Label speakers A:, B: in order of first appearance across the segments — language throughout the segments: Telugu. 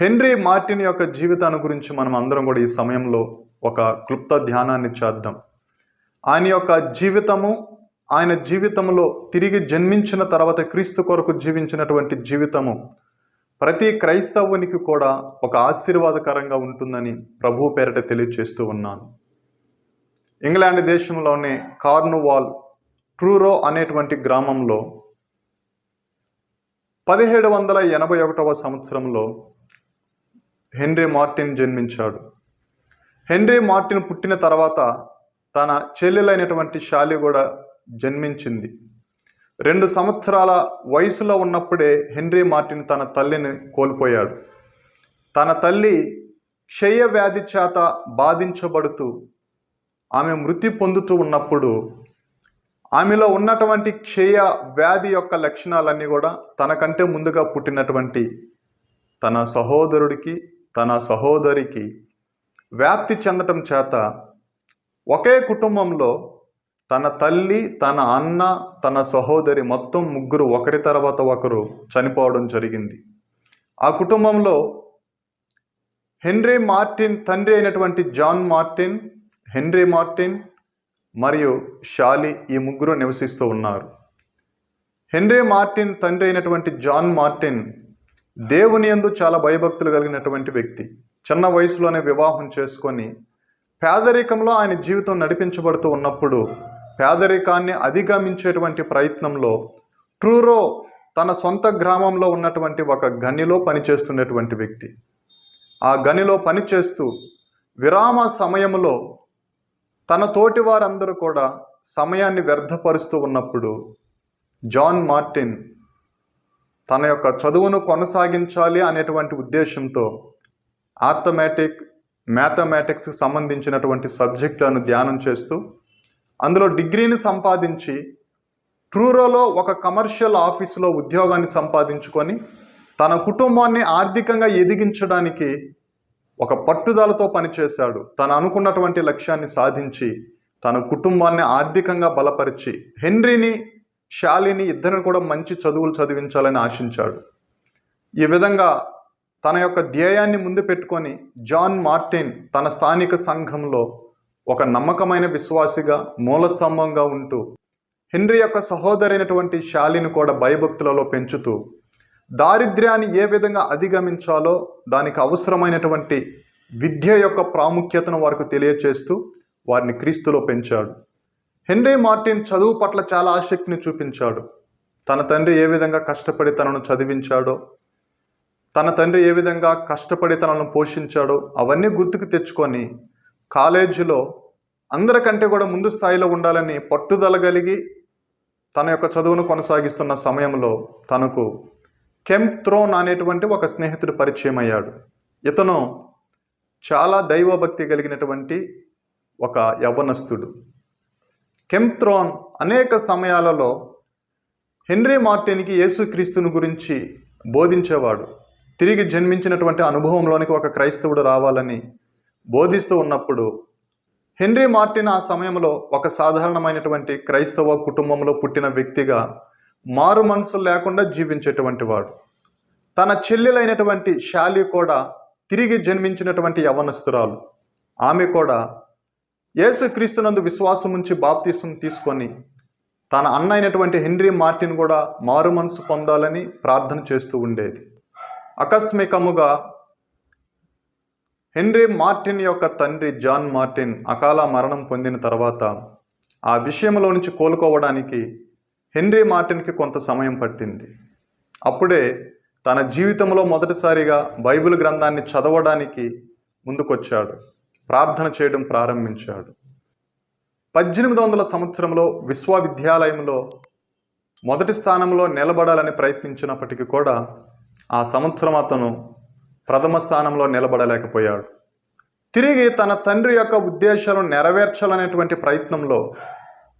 A: హెన్రీ మార్టిన్ యొక్క జీవితాన్ని గురించి మనం అందరం కూడా ఈ సమయంలో ఒక క్లుప్త ధ్యానాన్ని చేద్దాం. ఆయన యొక్క జీవితము ఆయన జీవితంలో తిరిగి జన్మించిన తర్వాత క్రీస్తు కొరకు జీవించినటువంటి జీవితము ప్రతి క్రైస్తవునికి కూడా ఒక ఆశీర్వాదకరంగా ఉంటుందని ప్రభు పేరిట తెలియజేస్తూ ఉన్నాను. ఇంగ్లాండ్ దేశంలోనే కార్నువాల్ ట్రూరో అనేటువంటి గ్రామంలో పదిహేడు వందల ఎనభై ఒకటవ సంవత్సరంలో హెన్రీ మార్టిన్ జన్మించాడు. హెన్రీ మార్టిన్ పుట్టిన తర్వాత తన చెల్లెలైనటువంటి శాలి కూడా జన్మించింది. రెండు సంవత్సరాల వయసులో ఉన్నప్పుడే హెన్రీ మార్టిన్ తన తల్లిని కోల్పోయాడు. తన తల్లి క్షయ వ్యాధి చేత బాధించబడుతూ ఆమె మృతి పొందుతూ ఉన్నప్పుడు ఆమెలో ఉన్నటువంటి క్షయ వ్యాధి యొక్క లక్షణాలన్నీ కూడా తనకంటే ముందుగా పుట్టినటువంటి తన సహోదరుడికి తన సహోదరికి వ్యాప్తి చెందటం చేత ఒకే కుటుంబంలో తన తల్లి తన అన్న తన సహోదరి మొత్తం ముగ్గురు ఒకరి తర్వాత ఒకరు చనిపోవడం జరిగింది. ఆ కుటుంబంలో హెన్రీ మార్టిన్ తండ్రి అయినటువంటి జాన్ మార్టిన్ హెన్రీ మార్టిన్ మరియు షాలి ఈ ముగ్గురు నివసిస్తూ ఉన్నారు. హెన్రీ మార్టిన్ తండ్రి అయినటువంటి జాన్ మార్టిన్ దేవుని యందు చాలా భయభక్తులు కలిగినటువంటి వ్యక్తి. చిన్న వయసులోనే వివాహం చేసుకొని పేదరికంలో ఆయన జీవితం నడిపించబడుతూ ఉన్నప్పుడు పేదరికాన్ని అధిగమించేటువంటి ప్రయత్నంలో ట్రూరో తన సొంత గ్రామంలో ఉన్నటువంటి ఒక గనిలో పనిచేస్తున్నటువంటి వ్యక్తి. ఆ గనిలో పనిచేస్తూ విరామ సమయంలో తన తోటి వారందరూ కూడా సమయాన్ని వ్యర్థపరుస్తూ ఉన్నప్పుడు జాన్ మార్టిన్ తన యొక్క చదువును కొనసాగించాలి అనేటువంటి ఉద్దేశంతో ఆర్థమెటిక్ మ్యాథమెటిక్స్కి సంబంధించినటువంటి సబ్జెక్టులను ధ్యానం చేస్తూ అందులో డిగ్రీని సంపాదించి ట్రూరోలో ఒక కమర్షియల్ ఆఫీసులో ఉద్యోగాన్ని సంపాదించుకొని తన కుటుంబాన్ని ఆర్థికంగా ఎదిగించడానికి ఒక పట్టుదలతో పనిచేశాడు. తను అనుకున్నటువంటి లక్ష్యాన్ని సాధించి తన కుటుంబాన్ని ఆర్థికంగా బలపరిచి హెన్రీని శాలిని ఇద్దరిని కూడా మంచి చదువులు చదివించాలని ఆశించాడు. ఈ విధంగా తన యొక్క ధ్యేయాన్ని ముందు పెట్టుకొని జాన్ మార్టిన్ తన స్థానిక సంఘంలో ఒక నమ్మకమైన విశ్వాసిగా మూలస్తంభంగా ఉంటూ హెన్రీ యొక్క సహోదరైనటువంటి శాలిని కూడా భయభక్తులలో పెంచుతూ దారిద్ర్యాన్ని ఏ విధంగా అధిగమించాలో దానికి అవసరమైనటువంటి విద్య యొక్క ప్రాముఖ్యతను వారికి తెలియచేస్తూ వారిని క్రీస్తులో పెంచాడు. హెన్రీ మార్టిన్ చదువు పట్ల చాలా ఆసక్తిని చూపించాడు. తన తండ్రి ఏ విధంగా కష్టపడి తనను చదివించాడో తన తండ్రి ఏ విధంగా కష్టపడి తనను పోషించాడో అవన్నీ గుర్తుకు తెచ్చుకొని కాలేజీలో అందరికంటే కూడా ముందు స్థాయిలో ఉండాలని పట్టుదల కలిగి తన యొక్క చదువును కొనసాగిస్తున్న సమయంలో తనకు కెంప్త్రోన్ అనేటువంటి ఒక స్నేహితుడు పరిచయం అయ్యాడు ఇతను చాలా దైవభక్తి కలిగినటువంటి ఒక యవనస్తుడు కెంప్త్రోన్ అనేక సమయాలలో హెన్రీ మార్టిన్కి యేసుక్రీస్తుని గురించి బోధించేవాడు. తిరిగి జన్మించినటువంటి అనుభవంలోనికి ఒక క్రైస్తవుడు రావాలని బోధిస్తూ ఉన్నప్పుడు హెన్రీ మార్టిన్ ఆ సమయంలో ఒక సాధారణమైనటువంటి క్రైస్తవ కుటుంబంలో పుట్టిన వ్యక్తిగా మారు మనసు లేకుండా జీవించేటువంటి వాడు. తన చెల్లెలైనటువంటి శాలి కూడా తిరిగి జన్మించినటువంటి యవనస్తురాలు. ఆమె కూడా యేసు క్రీస్తునందు విశ్వాసం ఉంచి బాప్తీసం తీసుకొని తన అన్న అయినటువంటి హెన్రీ మార్టిన్ కూడా మారు మనసు పొందాలని ప్రార్థన చేస్తూ ఉండేది. ఆకస్మికముగా హెన్రీ మార్టిన్ యొక్క తండ్రి జాన్ మార్టిన్ అకాల మరణం పొందిన తర్వాత ఆ విషయంలో నుంచి కోలుకోవడానికి హెన్రీ మార్టిన్కి కొంత సమయం పట్టింది. అప్పుడే తన జీవితంలో మొదటిసారిగా బైబిల్ గ్రంథాన్ని చదవడానికి ముందుకొచ్చాడు. ప్రార్థన చేయడం ప్రారంభించాడు. పద్దెనిమిది వందల సంవత్సరంలో విశ్వవిద్యాలయంలో మొదటి స్థానంలో నిలబడాలని ప్రయత్నించినప్పటికీ కూడా ఆ సంవత్సరం అతను ప్రథమ స్థానంలో నిలబడలేకపోయాడు. తిరిగి తన తండ్రి యొక్క ఉద్దేశాలను నెరవేర్చాలనేటువంటి ప్రయత్నంలో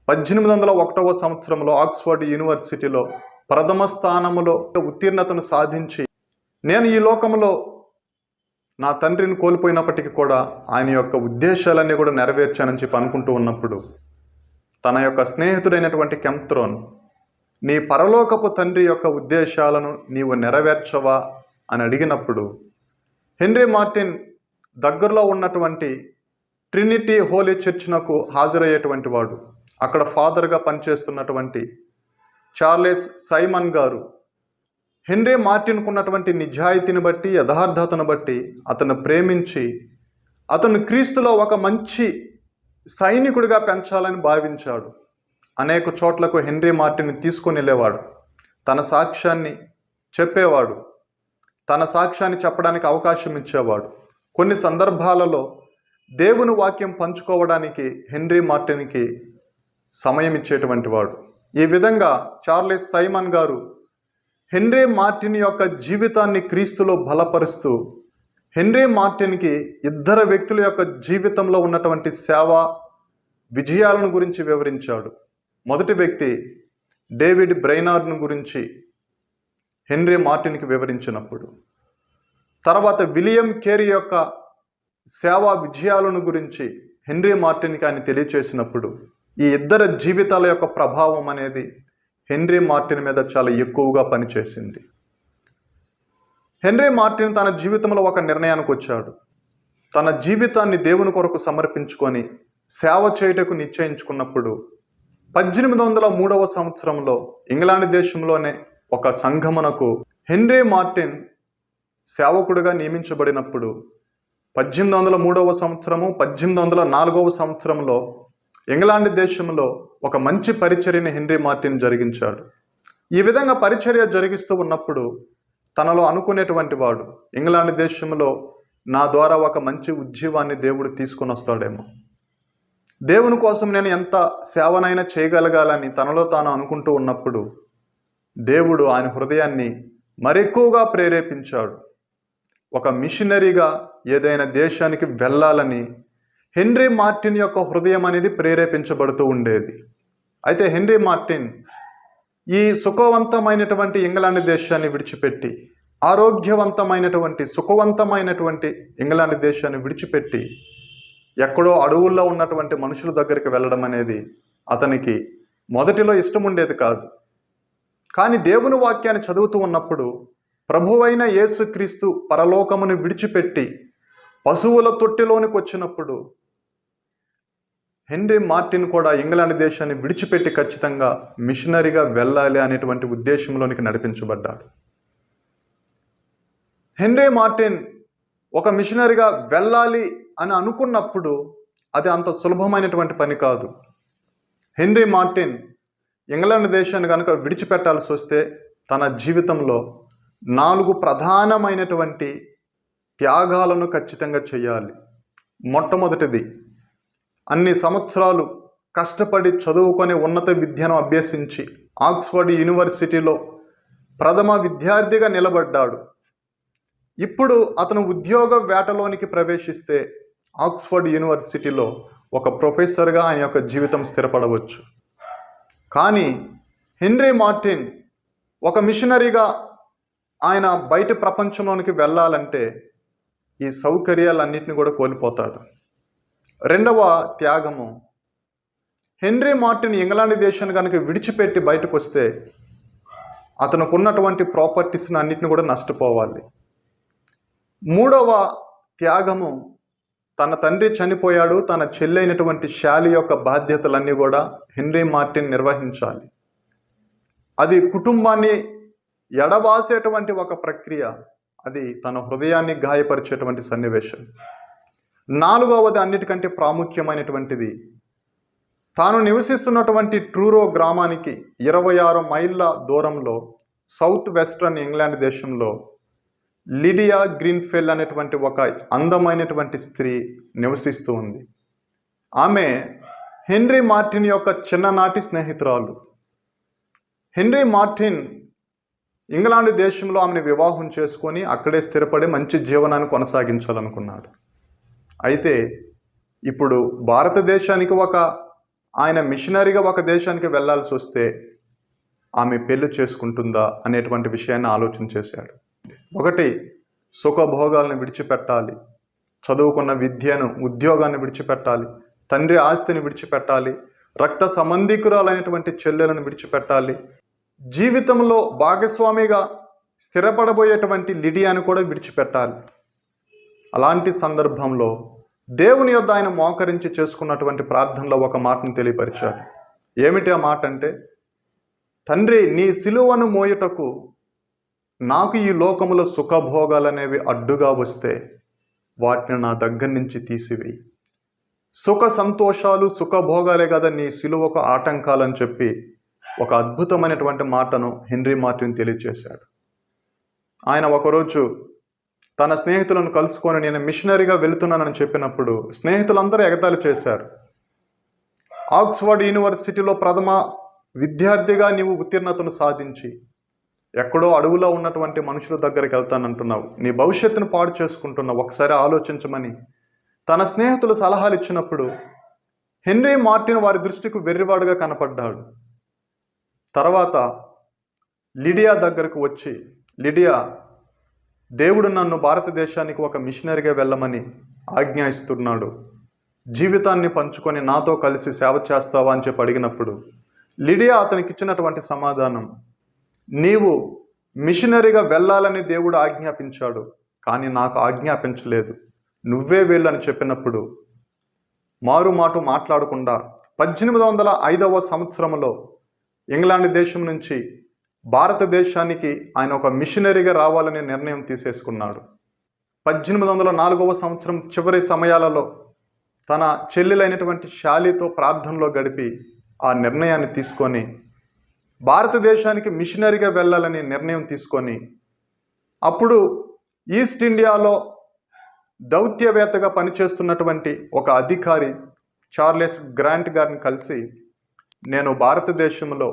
A: పద్దెనిమిది వందల ఒకటవ సంవత్సరంలో ఆక్స్ఫర్డ్ యూనివర్సిటీలో ప్రథమ స్థానములో ఉత్తీర్ణతను సాధించి నేను ఈ లోకంలో నా తండ్రిని కోల్పోయినప్పటికీ కూడా ఆయన యొక్క ఉద్దేశాలన్నీ కూడా నెరవేర్చానని చెప్పి అనుకుంటూ ఉన్నప్పుడు తన యొక్క స్నేహితుడైనటువంటి కెంప్త్రోన్ నీ పరలోకపు తండ్రి యొక్క ఉద్దేశాలను నీవు నెరవేర్చవా? అని అడిగినప్పుడు హెన్రీ మార్టిన్ దగ్గరలో ఉన్నటువంటి ట్రినిటీ హోలీ చర్చ్నకు హాజరయ్యేటువంటి వాడు. అక్కడ ఫాదర్గా పనిచేస్తున్నటువంటి చార్లెస్ సైమన్ గారు హెన్రీ మార్టిన్కు ఉన్నటువంటి నిజాయితీని బట్టి యథార్థతను బట్టి అతను ప్రేమించి అతను క్రీస్తులో ఒక మంచి సైనికుడిగా పెంచాలని భావించాడు. అనేక చోట్లకు హెన్రీ మార్టిన్ తీసుకొని వెళ్ళేవాడు. తన సాక్ష్యాన్ని చెప్పేవాడు. తన సాక్ష్యాన్ని చెప్పడానికి అవకాశం ఇచ్చేవాడు. కొన్ని సందర్భాలలో దేవుని వాక్యం పంచుకోవడానికి హెన్రీ మార్టిన్కి సమయం ఇచ్చేటువంటి వాడు. ఈ విధంగా చార్లెస్ సైమన్ గారు హెన్రీ మార్టిన్ యొక్క జీవితాన్ని క్రీస్తులో బలపరుస్తూ హెన్రీ మార్టిన్కి ఇద్దరు వ్యక్తుల యొక్క జీవితంలో ఉన్నటువంటి సేవ విజయాలను గురించి వివరించాడు. మొదటి వ్యక్తి డేవిడ్ బ్రైనార్ను గురించి హెన్రీ మార్టిన్కి వివరించినప్పుడు. తర్వాత విలియం కేరీ యొక్క సేవా విజయాలను గురించి హెన్రీ మార్టిన్కి ఆయన తెలియచేసినప్పుడు ఈ ఇద్దరు జీవితాల యొక్క ప్రభావం అనేది హెన్రీ మార్టిన్ మీద చాలా ఎక్కువగా పనిచేసింది. హెన్రీ మార్టిన్ తన జీవితంలో ఒక నిర్ణయానికి వచ్చాడు. తన జీవితాన్ని దేవుని కొరకు సమర్పించుకొని సేవ చేయుటకు నిశ్చయించుకున్నప్పుడు పద్దెనిమిది వందల మూడవ సంవత్సరంలో ఇంగ్లాండ్ దేశంలోనే ఒక సంఘమునకు హెన్రీ మార్టిన్ సేవకుడిగా నియమించబడినప్పుడు పద్దెనిమిది వందల మూడవ సంవత్సరము పద్దెనిమిది వందల నాలుగవ సంవత్సరంలో ఇంగ్లాండ్ దేశంలో ఒక మంచి పరిచర్యని హెన్రీ మార్టిన్ జరిగించాడు. ఈ విధంగా పరిచర్య జరిగిస్తూ ఉన్నప్పుడు తనలో అనుకునేటువంటి వాడు ఇంగ్లాండ్ దేశంలో నా ద్వారా ఒక మంచి ఉద్యీవాన్ని దేవుడు తీసుకొని వస్తాడేమో. దేవుని కోసం నేను ఎంత సేవనైనా చేయగలగాలని తనలో తాను అనుకుంటూ ఉన్నప్పుడు దేవుడు ఆయన హృదయాన్ని మరెక్కువగా ప్రేరేపించాడు. ఒక మిషనరీగా ఏదైనా దేశానికి వెళ్ళాలని హెన్రీ మార్టిన్ యొక్క హృదయం అనేది ప్రేరేపించబడుతూ ఉండేది. అయితే హెన్రీ మార్టిన్ ఈ సుఖవంతమైనటువంటి ఇంగ్లాండ్ దేశాన్ని విడిచిపెట్టి ఆరోగ్యవంతమైనటువంటి సుఖవంతమైనటువంటి ఇంగ్లాండ్ దేశాన్ని విడిచిపెట్టి ఎక్కడో అడవుల్లో ఉన్నటువంటి మనుషుల దగ్గరికి వెళ్ళడం అనేది అతనికి మొదటిలో ఇష్టం ఉండేది కాదు. కానీ దేవుని వాక్యాన్ని చదువుతూ ఉన్నప్పుడు ప్రభువైన యేసుక్రీస్తు పరలోకమును విడిచిపెట్టి పశువుల తొట్టిలోనికి వచ్చినప్పుడు హెన్రీ మార్టిన్ కూడా ఇంగ్లాండ్ దేశాన్ని విడిచిపెట్టి ఖచ్చితంగా మిషనరీగా వెళ్ళాలి అనేటువంటి ఉద్దేశంలోనికి నడిపించబడ్డాడు. హెన్రీ మార్టిన్ ఒక మిషనరీగా వెళ్ళాలి అని అనుకున్నప్పుడు అది అంత సులభమైనటువంటి పని కాదు. హెన్రీ మార్టిన్ ఇంగ్లాండ్ దేశాన్ని కనుక విడిచిపెట్టాల్సి వస్తే తన జీవితంలో నాలుగు ప్రధానమైనటువంటి త్యాగాలను ఖచ్చితంగా చేయాలి. మొట్టమొదటిది అన్ని సంవత్సరాలు కష్టపడి చదువుకొని ఉన్నత విద్యను అభ్యసించి ఆక్స్ఫర్డ్ యూనివర్సిటీలో ప్రథమ విద్యార్థిగా నిలబడ్డాడు. ఇప్పుడు అతను ఉద్యోగ వేటలోనికి ప్రవేశిస్తే ఆక్స్ఫర్డ్ యూనివర్సిటీలో ఒక ప్రొఫెసర్గా ఆయన యొక్క జీవితం స్థిరపడవచ్చు. కానీ హెన్రీ మార్టిన్ ఒక మిషనరీగా ఆయన బయట ప్రపంచంలోనికి వెళ్ళాలంటే ఈ సౌకర్యాలన్నింటినీ కూడా కోల్పోతాడు. రెండవ త్యాగము. హెన్రీ మార్టిన్ ఇంగ్లాండ్ దేశాన్ని కనుక విడిచిపెట్టి బయటకు వస్తే అతనుకున్నటువంటి ప్రాపర్టీస్ని అన్నిటిని కూడా నష్టపోవాలి. మూడవ త్యాగము. తన తండ్రి చనిపోయాడు తన చెల్లైనటువంటి శాలి యొక్క బాధ్యతలన్నీ కూడా హెన్రీ మార్టిన్ నిర్వహించాలి. అది కుటుంబాన్ని ఎడబాసేటువంటి ఒక ప్రక్రియ. అది తన హృదయాన్ని గాయపరిచేటువంటి సన్నివేశం. నాలుగవది అన్నిటికంటే ప్రాముఖ్యమైనటువంటిది తాను నివసిస్తున్నటువంటి ట్రూరో గ్రామానికి ఇరవై ఆరు మైళ్ళ దూరంలో సౌత్ వెస్ట్రన్ ఇంగ్లాండ్ దేశంలో లిడియా గ్రీన్ఫెల్ అనేటువంటి ఒక అందమైనటువంటి స్త్రీ నివసిస్తూ ఉంది. ఆమె హెన్రీ మార్టిన్ యొక్క చిన్ననాటి స్నేహితురాలు. హెన్రీ మార్టిన్ ఇంగ్లాండ్ దేశంలో ఆమెను వివాహం చేసుకొని అక్కడే స్థిరపడి మంచి జీవనాన్ని కొనసాగించాలనుకున్నాడు. అయితే ఇప్పుడు భారతదేశానికి ఒక ఆయన మిషనరీగా ఒక దేశానికి వెళ్ళాల్సి వస్తే ఆమె పెళ్ళి చేసుకుంటుందా అనేటువంటి విషయాన్ని ఆలోచన చేశాడు. ఒకటి సుఖభోగాలను విడిచిపెట్టాలి. చదువుకున్న విద్యను ఉద్యోగాన్ని విడిచిపెట్టాలి. తండ్రి ఆస్తిని విడిచిపెట్టాలి. రక్త సంబంధికురాలైనటువంటి చెల్లెలను విడిచిపెట్టాలి. జీవితంలో భాగస్వామిగా స్థిరపడబోయేటువంటి లిడియాను కూడా విడిచిపెట్టాలి. అలాంటి సందర్భంలో దేవుని యొద్ద ఆయన మోకరించి చేసుకున్నటువంటి ప్రార్థనలో ఒక మాటను తెలియపరిచాడు. ఏమిటి ఆ మాట అంటే తండ్రి నీ సిలువను మోయుటకు నాకు ఈ లోకములో సుఖభోగాలనేవి అడ్డుగా వస్తే వాటిని నా దగ్గర నుంచి తీసివేయి. సుఖ సంతోషాలు సుఖభోగాలే కదా నీ సిలువకు ఆటంకాలని చెప్పి ఒక అద్భుతమైనటువంటి మాటను హెన్రీ మార్టిన్ తెలియజేశాడు ఆయన ఒకరోజు తన స్నేహితులను కలుసుకొని నేను మిషనరీగా వెళుతున్నానని చెప్పినప్పుడు స్నేహితులందరూ ఎగతాళి చేశారు. ఆక్స్ఫర్డ్ యూనివర్సిటీలో ప్రథమ విద్యార్థిగా నీవు ఉత్తీర్ణతను సాధించి ఎక్కడో అడవులో ఉన్నటువంటి మనుషుల దగ్గరికి వెళ్తానంటున్నావు. నీ భవిష్యత్తును పాడు చేసుకుంటున్నావు ఒకసారి ఆలోచించమని. తన స్నేహితులు సలహాలు ఇచ్చినప్పుడు హెన్రీ మార్టిన్ వారి దృష్టికి వెర్రివాడుగా కనపడ్డాడు. తర్వాత లిడియా దగ్గరకు వచ్చి లిడియా దేవుడు నన్ను భారతదేశానికి ఒక మిషనరీగా వెళ్ళమని ఆజ్ఞాయిస్తున్నాడు. జీవితాన్ని పంచుకొని నాతో కలిసి సేవ చేస్తావా? అని చెప్పి అడిగినప్పుడు లిడియా అతనికి ఇచ్చినటువంటి సమాధానం నీవు మిషనరీగా వెళ్ళాలని దేవుడు ఆజ్ఞాపించాడు కానీ నాకు ఆజ్ఞాపించలేదు. నువ్వే వెళ్ళని చెప్పినప్పుడు మారు మాట మాట్లాడకుండా పద్దెనిమిది వందల ఐదవ సంవత్సరంలో ఇంగ్లాండ్ దేశం నుంచి భారతదేశానికి ఆయన ఒక మిషనరీగా రావాలనే నిర్ణయం తీసేసుకున్నాడు. పద్దెనిమిది వందల నాలుగవ సంవత్సరం చివరి సమయాలలో తన చెల్లెలైనటువంటి శాలితో ప్రార్థనలో గడిపి ఆ నిర్ణయాన్ని తీసుకొని భారతదేశానికి మిషనరీగా వెళ్ళాలని నిర్ణయం తీసుకొని అప్పుడు ఈస్ట్ ఇండియాలో దౌత్యవేత్తగా పనిచేస్తున్నటువంటి ఒక అధికారి చార్లెస్ గ్రాంట్ గారిని కలిసి నేను భారతదేశంలో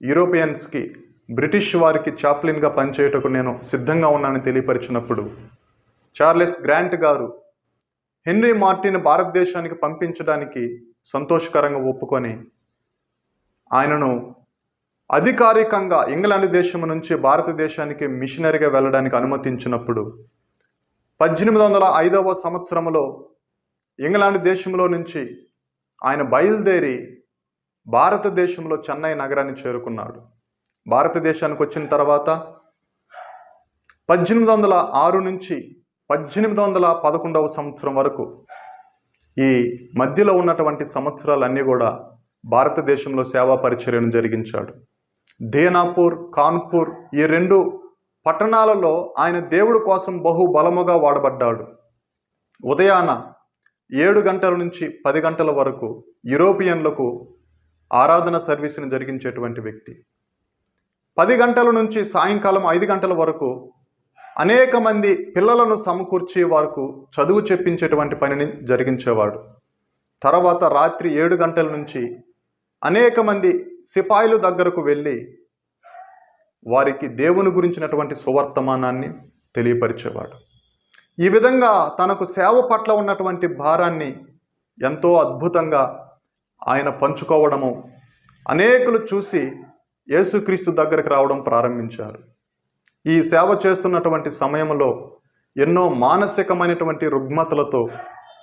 A: యూరోపియన్స్కి బ్రిటిష్ వారికి చాప్లిన్గా పనిచేయటకు నేను సిద్ధంగా ఉన్నానని తెలియపరిచినప్పుడు చార్లెస్ గ్రాంట్ గారు హెన్రీ మార్టిన్ భారతదేశానికి పంపించడానికి సంతోషకరంగా ఒప్పుకొని ఆయనను అధికారికంగా ఇంగ్లాండ్ దేశం నుంచి భారతదేశానికి మిషనరీగా వెళ్ళడానికి అనుమతించినప్పుడు పద్దెనిమిది వందల ఐదవ సంవత్సరంలో ఇంగ్లాండ్ దేశంలో నుంచి ఆయన బయలుదేరి భారతదేశంలో చెన్నై నగరాన్ని చేరుకున్నాడు. భారతదేశానికి వచ్చిన తర్వాత పద్దెనిమిది వందల ఆరు నుంచి పద్దెనిమిది వందల పదకొండవ సంవత్సరం వరకు ఈ మధ్యలో ఉన్నటువంటి సంవత్సరాలన్నీ కూడా భారతదేశంలో సేవా పరిచర్యను జరిగించాడు. దేనాపూర్ కాన్పూర్ ఈ రెండు పట్టణాలలో ఆయన దేవుడి కోసం బహు బలముగా వాడబడ్డాడు. ఉదయాన ఏడు గంటల నుంచి పది గంటల వరకు యూరోపియన్లకు ఆరాధన సర్వీసును జరిగించేటువంటి వ్యక్తి. పది గంటల నుంచి సాయంకాలం ఐదు గంటల వరకు అనేక మంది పిల్లలను సమకూర్చే వరకు చదువు చెప్పించేటువంటి పనిని జరిగించేవాడు. తర్వాత రాత్రి ఏడు గంటల నుంచి అనేక మంది సిపాయిలు దగ్గరకు వెళ్ళి వారికి దేవుని గురించినటువంటి సువర్తమానాన్ని తెలియపరిచేవాడు. ఈ విధంగా తనకు సేవ పట్ల ఉన్నటువంటి భారాన్ని ఎంతో అద్భుతంగా ఆయన పంచుకోవడము. అనేకులు చూసి యేసుక్రీస్తు దగ్గరికి రావడం ప్రారంభించారు. ఈ సేవ చేస్తున్నటువంటి సమయంలో ఎన్నో మానసికమైనటువంటి రుగ్మతలతో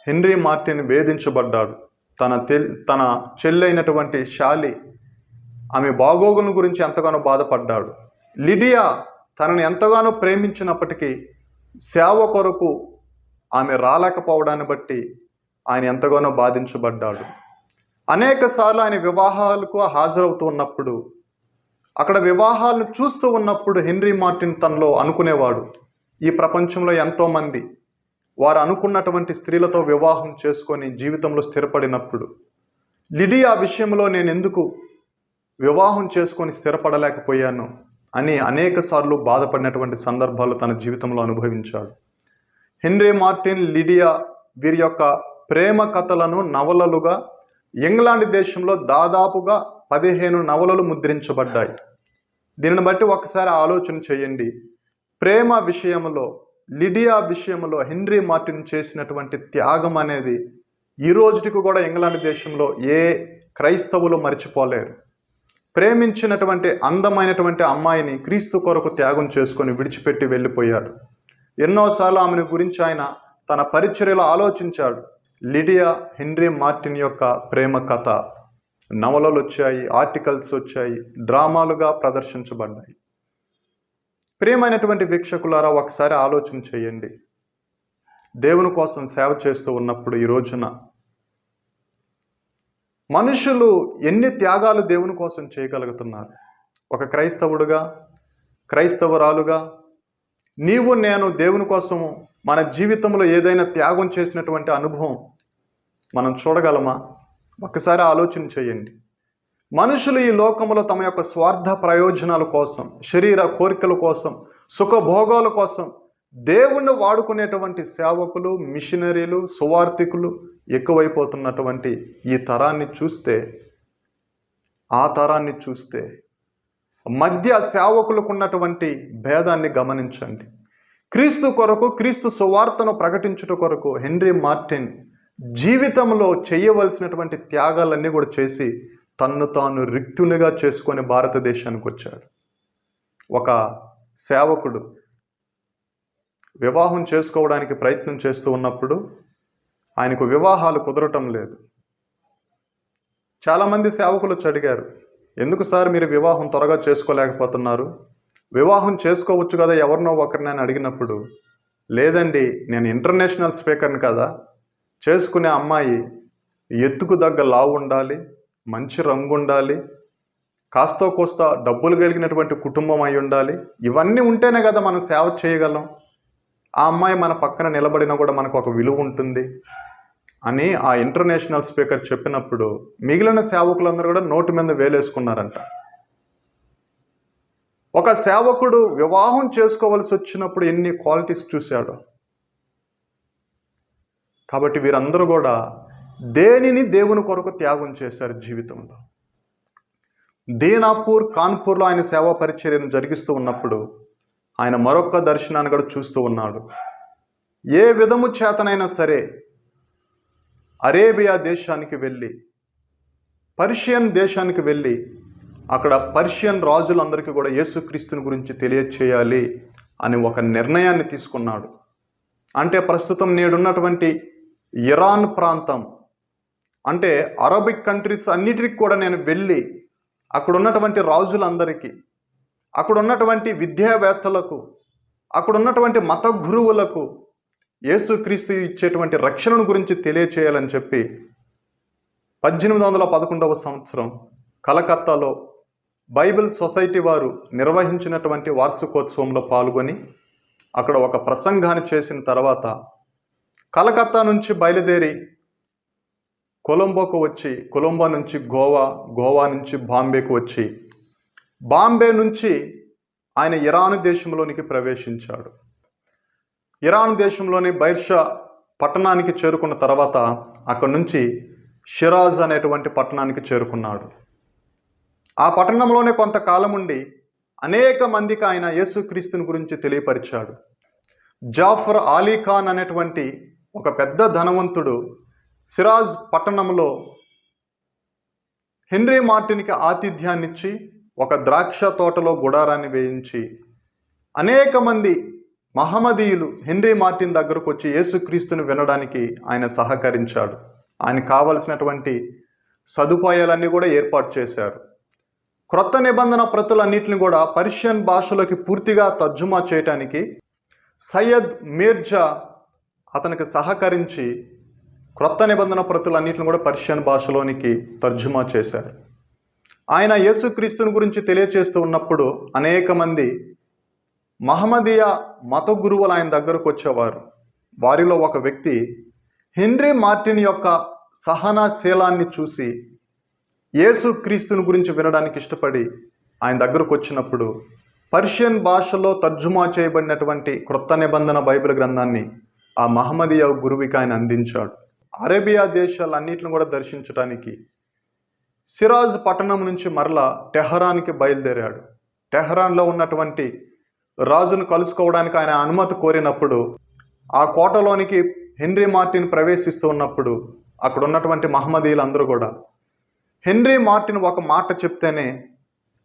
A: హెన్రీ మార్టిన్ వేధించబడ్డాడు. తన తె తన చెల్లైనటువంటి శాలి ఆమె బాగోగుల గురించి ఎంతగానో బాధపడ్డాడు. లిడియా తనని ఎంతగానో ప్రేమించినప్పటికీ సేవ కొరకు ఆమె రాలేకపోవడాన్ని బట్టి ఆయన ఎంతగానో బాధించబడ్డాడు. అనేక సార్లు ఆయన వివాహాలకు హాజరవుతూ ఉన్నప్పుడు అక్కడ వివాహాలను చూస్తూ ఉన్నప్పుడు హెన్రీ మార్టిన్ తనలో అనుకునేవాడు ఈ ప్రపంచంలో ఎంతోమంది వారు అనుకున్నటువంటి స్త్రీలతో వివాహం చేసుకొని జీవితంలో స్థిరపడినప్పుడు లిడియా విషయంలో నేను ఎందుకు వివాహం చేసుకొని స్థిరపడలేకపోయాను అని అనేక సార్లు బాధపడినటువంటి సందర్భాలు తన జీవితంలో అనుభవించాడు. హెన్రీ మార్టిన్ లిడియా వీరి యొక్క ప్రేమ కథలను నవలలుగా ఇంగ్లాండ్ దేశంలో దాదాపుగా పదిహేను నవలలు ముద్రించబడ్డాయి. దీనిని బట్టి ఒకసారి ఆలోచన చేయండి. ప్రేమ విషయంలో లిడియా విషయంలో హెన్రీ మార్టిన్ చేసినటువంటి త్యాగం అనేది ఈ రోజుటికి కూడా ఇంగ్లాండ్ దేశంలో ఏ క్రైస్తవులు మర్చిపోలేరు. ప్రేమించినటువంటి అందమైనటువంటి అమ్మాయిని క్రీస్తు కొరకు త్యాగం చేసుకొని విడిచిపెట్టి వెళ్ళిపోయాడు. ఎన్నోసార్లు ఆమెను గురించి ఆయన తన పరిచర్యలో ఆలోచించాడు. లిడియా హెన్రీ మార్టిన్ యొక్క ప్రేమ కథ. నవలలు వచ్చాయి ఆర్టికల్స్ వచ్చాయి డ్రామాలుగా ప్రదర్శించబడ్డాయి. ప్రియమైనటువంటి వీక్షకులారా ఒకసారి ఆలోచన చేయండి. దేవుని కోసం సేవ చేస్తూ ఉన్నప్పుడు ఈ రోజున మనుషులు ఎన్ని త్యాగాలు దేవుని కోసం చేయగలుగుతున్నారు? ఒక క్రైస్తవుడుగా క్రైస్తవురాలుగా నీవు నేను దేవుని కోసము మన జీవితంలో ఏదైనా త్యాగం చేసినటువంటి అనుభవం మనం చూడగలమా? ఒకసారి ఆలోచన చేయండి. మనుషులు ఈ లోకంలో తమ యొక్క స్వార్థ ప్రయోజనాల కోసం శరీర కోరికల కోసం సుఖభోగాల కోసం దేవుణ్ణి వాడుకునేటువంటి సేవకులు మిషనరీలు సువార్థికులు ఎక్కువైపోతున్నటువంటి ఈ తరాన్ని చూస్తే ఆ తరాన్ని చూస్తే మధ్య సేవకులకు ఉన్నటువంటి భేదాన్ని గమనించండి. క్రీస్తు కొరకు క్రీస్తు సువార్తను ప్రకటించుట కొరకు హెన్రీ మార్టిన్ జీవితంలో చేయవలసినటువంటి త్యాగాలన్నీ కూడా చేసి తన్ను తాను రిక్తునిగా చేసుకొని భారతదేశానికి వచ్చాడు. ఒక సేవకుడు వివాహం చేసుకోవడానికి ప్రయత్నం చేస్తూ ఉన్నప్పుడు ఆయనకు వివాహాలు కుదరటం లేదు. చాలామంది సేవకులు వచ్చి అడిగారు ఎందుకు సార్ మీరు వివాహం త్వరగా చేసుకోలేకపోతున్నారు? వివాహం చేసుకోవచ్చు కదా ఎవరినో ఒకరిని అని అడిగినప్పుడు లేదండి నేను ఇంటర్నేషనల్ స్పీకర్ని కదా. చేసుకునే అమ్మాయి ఎత్తుకు దగ్గ లావు ఉండాలి మంచి రంగు ఉండాలి కాస్తో కోస్త డబ్బులు కలిగినటువంటి కుటుంబం అయి ఉండాలి. ఇవన్నీ ఉంటేనే కదా మనం సేవ చేయగలం. ఆ అమ్మాయి మన పక్కన నిలబడినా కూడా మనకు ఒక విలువ ఉంటుంది. అని ఆ ఇంటర్నేషనల్ స్పీకర్ చెప్పినప్పుడు మిగిలిన సేవకులందరూ కూడా నోటి మీద వేలేసుకున్నారంట. ఒక సేవకుడు వివాహం చేసుకోవలసి వచ్చినప్పుడు ఎన్ని క్వాలిటీస్ చూశాడు. కాబట్టి వీరందరూ కూడా దేనిని దేవుని కొరకు త్యాగం చేశారు జీవితంలో. దీనాపూర్ కాన్పూర్లో ఆయన సేవా పరిచర్యను జరిగిస్తూ ఉన్నప్పుడు ఆయన మరొక దర్శనాన్ని కూడా చూస్తూ ఉన్నాడు. ఏ విధము చేతనైనా సరే అరేబియా దేశానికి వెళ్ళి పర్షియన్ దేశానికి వెళ్ళి అక్కడ పర్షియన్ రాజులందరికీ కూడా యేసుక్రీస్తుని గురించి తెలియచేయాలి అని ఒక నిర్ణయాన్ని తీసుకున్నాడు. అంటే ప్రస్తుతం నేడున్నటువంటి ఇరాన్ ప్రాంతం. అంటే అరబిక్ కంట్రీస్ అన్నిటికి కూడా నేను వెళ్ళి అక్కడ ఉన్నటువంటి రాజులందరికీ అక్కడ ఉన్నటువంటి విద్యావేత్తలకు అక్కడ ఉన్నటువంటి మత గురువులకు యేసుక్రీస్తు ఇచ్చేటువంటి రక్షణను గురించి తెలియచేయాలని చెప్పి పద్దెనిమిది వందల పదకొండవ సంవత్సరం కలకత్తాలో బైబిల్ సొసైటీ వారు నిర్వహించినటువంటి వార్షికోత్సవంలో పాల్గొని అక్కడ ఒక ప్రసంగాన్ని చేసిన తర్వాత కలకత్తా నుంచి బయలుదేరి కొలంబోకు వచ్చి కొలంబో నుంచి గోవా గోవా నుంచి బాంబేకు వచ్చి బాంబే నుంచి ఆయన ఇరాన్ దేశంలోనికి ప్రవేశించాడు. ఇరాన్ దేశంలోని బైర్షా పట్టణానికి చేరుకున్న తర్వాత అక్కడి నుంచి షిరాజ్ అనేటువంటి పట్టణానికి చేరుకున్నాడు. ఆ పట్టణంలోనే కొంతకాలం ఉండి అనేక మందికి ఆయన యేసుక్రీస్తుని గురించి తెలియపరిచాడు. జాఫర్ ఆలీ ఖాన్ అనేటువంటి ఒక పెద్ద ధనవంతుడు సిరాజ్ పట్టణంలో హెన్రీ మార్టిన్కి ఆతిథ్యాన్నిచ్చి ఒక ద్రాక్ష తోటలో గుడారాన్ని వేయించి అనేక మంది మహమ్మదీయులు హెన్రీ మార్టిన్ దగ్గరకు వచ్చి యేసుక్రీస్తుని వినడానికి ఆయన సహకరించాడు. ఆయన కావలసినటువంటి సదుపాయాలన్నీ కూడా ఏర్పాటు చేశారు. క్రొత్త నిబంధన ప్రతులన్నింటిని కూడా పర్షియన్ భాషలోకి పూర్తిగా తర్జుమా చేయటానికి సయ్యద్ మీర్జా అతనికి సహకరించి క్రొత్త నిబంధన ప్రతులన్నింటిని కూడా పర్షియన్ భాషలోనికి తర్జుమా చేశారు. ఆయన యేసుక్రీస్తుని గురించి తెలియచేస్తూ ఉన్నప్పుడు అనేక మంది మహమ్మదీయ మత గురువులు ఆయన దగ్గరకు వచ్చేవారు. వారిలో ఒక వ్యక్తి హెన్రీ మార్టిన్ యొక్క సహనాశీలాన్ని చూసి యేసుక్రీస్తుని గురించి వినడానికి ఇష్టపడి ఆయన దగ్గరకు వచ్చినప్పుడు పర్షియన్ భాషలో తర్జుమా చేయబడినటువంటి క్రొత్త నిబంధన బైబిల్ గ్రంథాన్ని ఆ మహమ్మదీయ గురువుకి ఆయన అందించాడు. అరేబియా దేశాలన్నింటిని కూడా దర్శించడానికి సిరాజ్ పట్టణం నుంచి మరలా టెహరాన్కి బయలుదేరాడు. టెహరాన్లో ఉన్నటువంటి రాజును కలుసుకోవడానికి ఆయన అనుమతి కోరినప్పుడు ఆ కోటలోనికి హెన్రీ మార్టిన్ ప్రవేశిస్తూ ఉన్నప్పుడు అక్కడ ఉన్నటువంటి మహమ్మదీయులందరూ కూడా. హెన్రీ మార్టిన్ ఒక మాట చెప్తేనే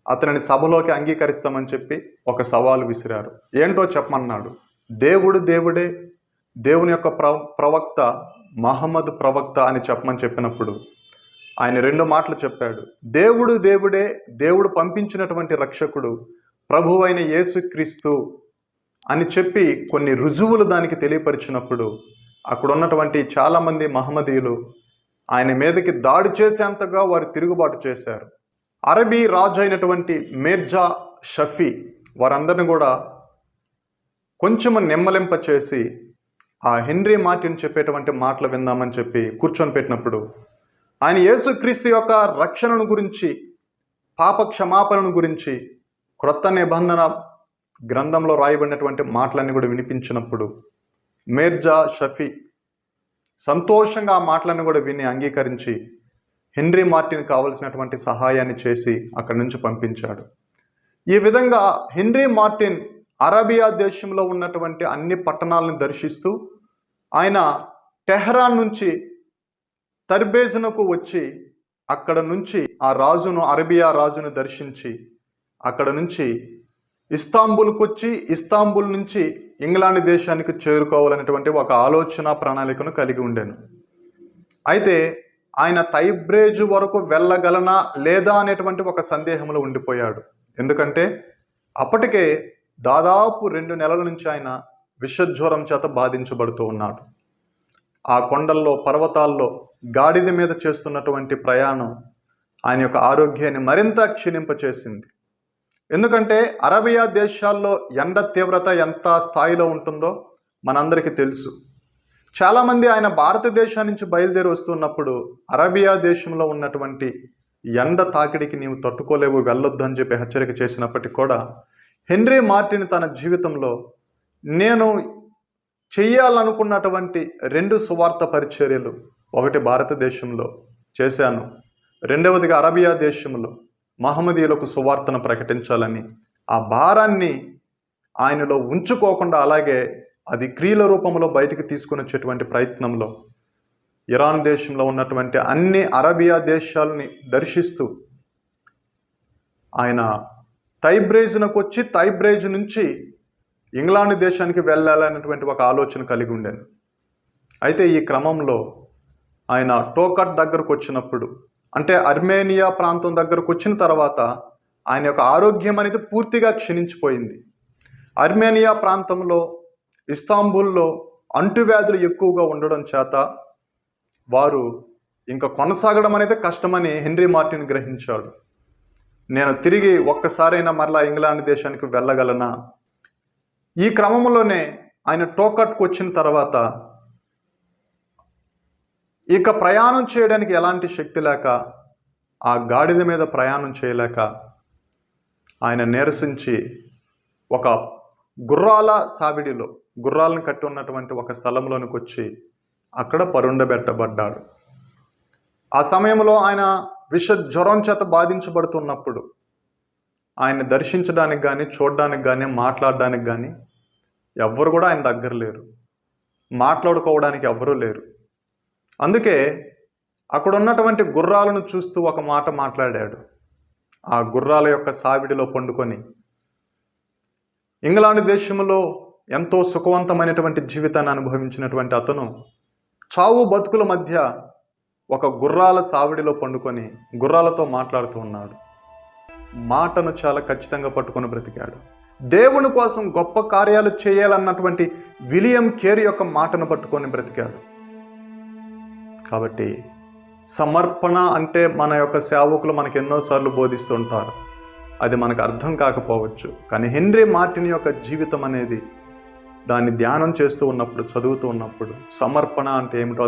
A: అతనిని సభలోకి అంగీకరిస్తామని చెప్పి ఒక సవాలు విసిరారు. ఏంటో చెప్పమన్నాడు. దేవుడు దేవుడే దేవుని యొక్క ప్ర ప్రవక్త మహమ్మద్ ప్రవక్త అని చెప్పమని చెప్పినప్పుడు ఆయన రెండు మాటలు చెప్పాడు. దేవుడు దేవుడే దేవుడు పంపించినటువంటి రక్షకుడు ప్రభు అయిన యేసుక్రీస్తు అని చెప్పి కొన్ని రుజువులు దానికి తెలియపరిచినప్పుడు అక్కడ ఉన్నటువంటి చాలామంది మహమ్మదీయులు ఆయన మీదకి దాడి చేసేంతగా వారు తిరుగుబాటు చేశారు. అరబీ రాజు అయినటువంటి మీర్జా షఫీ వారందరిని కూడా కొంచెం నెమ్మలింప చేసి ఆ హెన్రీ మార్టిన్ చెప్పేటువంటి మాటలు విందామని చెప్పి కూర్చొని పెట్టినప్పుడు ఆయన యేసుక్రీస్తు యొక్క రక్షణను గురించి పాప క్షమాపణను గురించి క్రొత్త నిబంధన గ్రంథంలో రాయబడినటువంటి మాటలన్నీ కూడా వినిపించినప్పుడు మేర్జా షఫీ సంతోషంగా ఆ మాటలను కూడా విని అంగీకరించి హెన్రీ మార్టిన్ కావలసినటువంటి సహాయాన్ని చేసి అక్కడి నుంచి పంపించాడు. ఈ విధంగా హెన్రీ మార్టిన్ అరేబియా దేశంలో ఉన్నటువంటి అన్ని పట్టణాలను దర్శిస్తూ ఆయన టెహ్రాన్ నుంచి తర్బేజునకు వచ్చి అక్కడ నుంచి ఆ రాజును అరబియా రాజును దర్శించి అక్కడ నుంచి ఇస్తాంబుల్కి వచ్చి ఇస్తాంబుల్ నుంచి ఇంగ్లాండ్ దేశానికి చేరుకోవాలనేటువంటి ఒక ఆలోచన ప్రణాళికను కలిగి ఉండేను. అయితే ఆయన తైబ్రేజ్ వరకు వెళ్ళగలనా లేదా అనేటువంటి ఒక సందేహంలో ఉండిపోయాడు. ఎందుకంటే అప్పటికే దాదాపు రెండు నెలల నుంచి ఆయన విషజ్వరం చేత బాధించబడుతూ ఉన్నాడు. ఆ కొండల్లో పర్వతాల్లో గాడిద మీద చేస్తున్నటువంటి ప్రయాణం ఆయన యొక్క ఆరోగ్యాన్ని మరింత క్షీణింపచేసింది. ఎందుకంటే అరబియా దేశాల్లో ఎండ తీవ్రత ఎంత స్థాయిలో ఉంటుందో మనందరికీ తెలుసు. చాలామంది ఆయన భారతదేశం నుంచి బయలుదేరి వస్తున్నప్పుడు అరబియా దేశంలో ఉన్నటువంటి ఎండ తాకిడికి నీవు తట్టుకోలేవు వెళ్ళొద్దు అని చెప్పి హెచ్చరిక చేసినప్పటికీ కూడా హెన్రీ మార్టిన్ తన జీవితంలో నేను చెయ్యాలనుకున్నటువంటి రెండు సువార్త పరిచర్యలు ఒకటి భారతదేశంలో చేశాను రెండవదిగా అరబియా దేశంలో. మహమ్మదీయులకు సువార్తను ప్రకటించాలని ఆ భారాన్ని ఆయనలో ఉంచుకోకుండా అలాగే అది క్రియల రూపంలో బయటికి తీసుకుని వచ్చేటువంటి ప్రయత్నంలో ఇరాన్ దేశంలో ఉన్నటువంటి అన్ని అరబియా దేశాలని దర్శిస్తూ ఆయన తైబ్రేజ్నకు వచ్చి తైబ్రేజ్ నుంచి ఇంగ్లాండ్ దేశానికి వెళ్ళాలనేటువంటి ఒక ఆలోచన కలిగి ఉండేది అయితే ఈ క్రమంలో ఆయన టోకట్ దగ్గరకు వచ్చినప్పుడు అంటే అర్మేనియా ప్రాంతం దగ్గరకు వచ్చిన తర్వాత ఆయన యొక్క ఆరోగ్యం అనేది పూర్తిగా క్షీణించిపోయింది. అర్మేనియా ప్రాంతంలో ఇస్తాంబుల్లో అంటువ్యాధులు ఎక్కువగా ఉండడం చేత వారు ఇంకా కొనసాగడం అనేది కష్టమని హెన్రీ మార్టిన్ గ్రహించాడు. నేను తిరిగి ఒక్కసారైనా మరలా ఇంగ్లాండ్ దేశానికి వెళ్ళగలనా? ఈ క్రమంలోనే ఆయన టోకట్కు వచ్చిన తర్వాత ఇక ప్రయాణం చేయడానికి ఎలాంటి శక్తి లేక ఆ గాడిద మీద ప్రయాణం చేయలేక ఆయన నిరసించి ఒక గుర్రాల సావిడిలో గుర్రాలను కట్టి ఉన్నటువంటి ఒక స్థలంలోనికి వచ్చి అక్కడ పరుండబెట్టబడ్డాడు. ఆ సమయంలో ఆయన విష జ్వరం చేత బాధించబడుతున్నప్పుడు ఆయన దర్శించడానికి కానీ చూడడానికి కానీ మాట్లాడడానికి కానీ ఎవ్వరు కూడా ఆయన దగ్గర లేరు. మాట్లాడుకోవడానికి ఎవ్వరూ లేరు. అందుకే అక్కడ ఉన్నటువంటి గుర్రాలను చూస్తూ ఒక మాట మాట్లాడాడు. ఆ గుర్రాల యొక్క సావిడిలో పండుకొని ఇంగ్లాండ్ దేశంలో ఎంతో సుఖవంతమైనటువంటి జీవితాన్ని అనుభవించినటువంటి అతను చావు బతుకుల మధ్య ఒక గుర్రాల సావిడిలో పండుకొని గుర్రాలతో మాట్లాడుతూ ఉన్నాడు. మాటను చాలా ఖచ్చితంగా పట్టుకొని బ్రతికాడు. దేవుని కోసం గొప్ప కార్యాలు చేయాలన్నటువంటి విలియం కేర్ యొక్క మాటను పట్టుకొని బ్రతికాడు. కాబట్టి సమర్పణ అంటే మన యొక్క సేవకులు మనకు ఎన్నోసార్లు బోధిస్తుంటారు. అది మనకు అర్థం కాకపోవచ్చు. కానీ హెన్రీ మార్టిన్ యొక్క జీవితం అనేది దాన్ని ధ్యానం చేస్తూ ఉన్నప్పుడు చదువుతూ ఉన్నప్పుడు సమర్పణ అంటే ఏమిటో